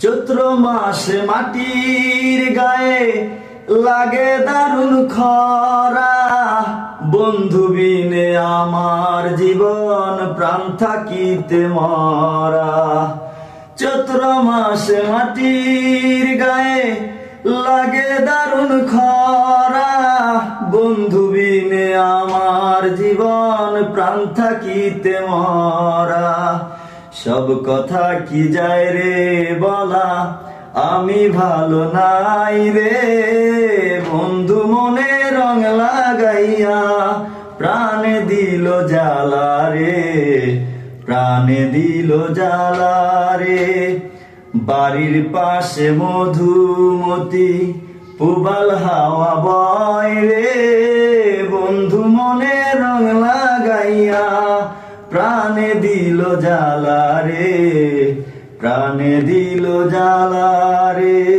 চৈত্র মাসে মাটির গায়ে লাগে দারুণ খরা। বন্ধু বিনে আমার জীবন, প্রাণ থাকিতে মরা। চৈত্র মাসে মাটির গায়ে লাগে দারুণ খরা। বন্ধু বিনে আমার জীবন, প্রাণ থাকিতে মরা। সব কথা কি যায় রে বলা? আমি ভালো নাই রে। বন্ধু মনে রং লাগাইয়া প্রাণে দিল জ্বালা রে। প্রাণে দিল জ্বালা রে। বাড়ির পাশে মধুমতি, পুবাল হাওয়া বয় রে। বন্ধু মনে রং লাগাইয়া প্রাণে দিল জ্বালা রে প্রাণে দিল জ্বালা রে।